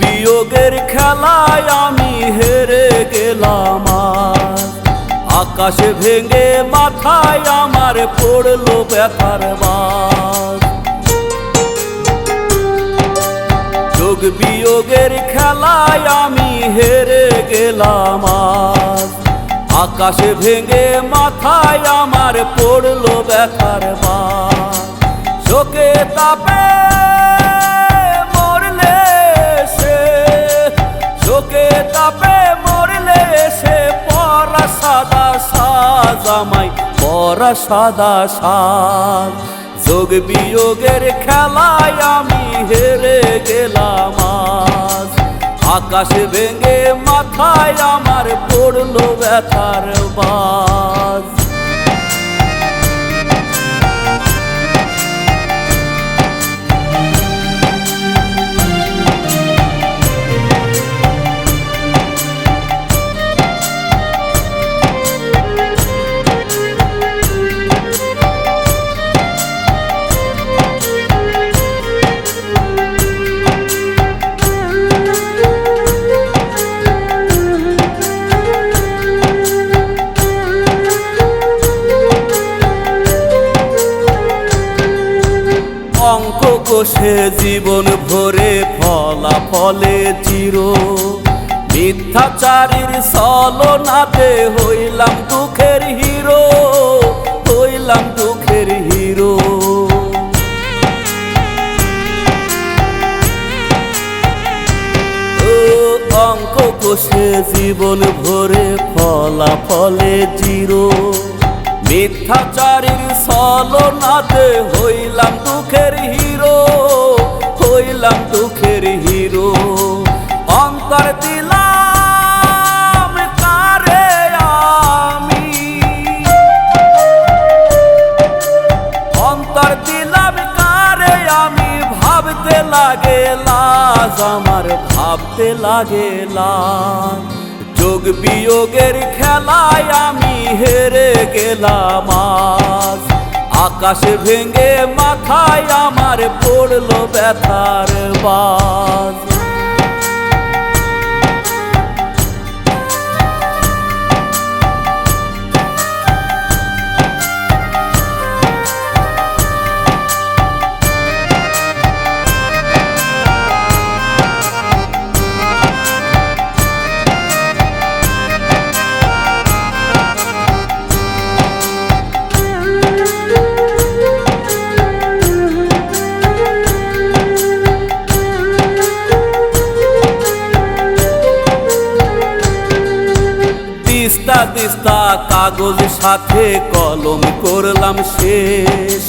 বিয়োগের খেলায় আমি হেরে গেলাম। আকাশে ভেঙে মাথায় আমার পড়ল ব্যথার যোগ বিয়োগের খেলায় আমি হেরে গেলাম। আকাশে ভেঙে মাথায় আমার পড়ল ব্যথার বাজ শোকে তাপে পরা সাদা সাদ যোগ বিয়োগের খেলায় আমি হেরে গেলাম আজ। আকাশ ভেঙে মাথায় আমার পড়ল ব্যথার বাজ। কোষে জীবন ভরে ফলাফলে চির। মিথ্যাচারীর সলনাতে হইলাম দুঃখের হিরো, হইলাম দুঃখের হিরো। অঙ্ক কোষে জীবন ভরে ফলা ফলে জিরো মিথ্যাচারীর সলনাতে হইলাম দুঃখের হিরো দুঃখের হিরো। অন্তর দিলাম দিলাম আমি, ভাবতে লাগে ভাবতে লাগে যোগ বিয়োগের খেলায় আমি হেরে গেলাম আজ। আকাশ ভেঙে মাথায় আমার পড়ল ব্যথার বাজ। তিস্তা কাগজ সাথে কলম করলাম শেষ।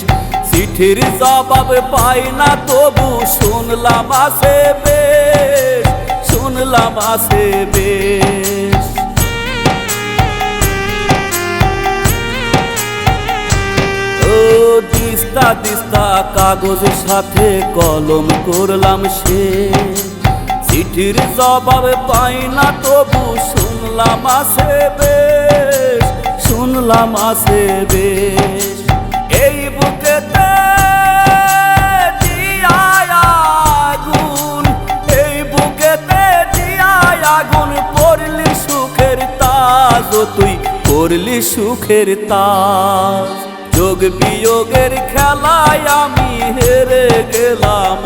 চিঠির জবাব পাই না তবু শুনলাম আসে বেশ, শুনলাম আসে বেশ। ও তিস্তা কাগজ সাথে কলম করলাম শেষ। চিঠির জবাব পাই না তবু শুনলাম আসে বেশ। শুনলাম আসে বেশ। এই দিয়ায় আগুন, এই বুকেতে আগুন, পড়লি সুখের তাজ তুই পড়লি সুখের তাজ। যোগ বিয়োগের খেলায় আমি হেরে গেলাম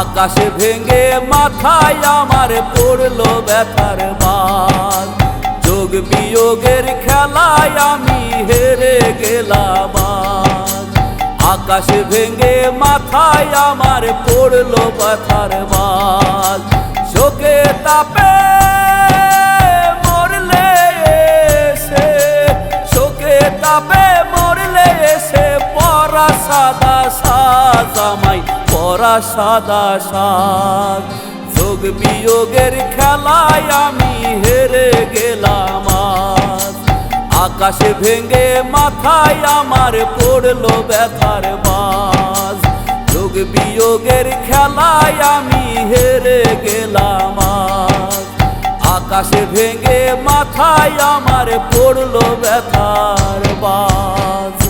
আকাশে ভেঙে মাথায় আমার পড়ল ব্যথার যোগ বিয়োগের খেলায় আমি হেরে গেলাম। আকাশে ভেঙে মাথায় আমার পড়ল ব্যথার বাদ শোকে তাপে মরলে এসে, শোকে তাপে মরলে এসে পরা সাদা সাজ, আমায় পরা সাদা সাজ যোগ বিয়োগের খেলায় আমি হেরে গেলাম আকাশে ভেঙে মাথায় আমার পড়ল ব্যথার বাজ। যোগ বিয়োগের খেলায় আমি হেরে গেলাম আকাশে ভেঙে মাথায় আমার পড়ল ব্যথার বাজ।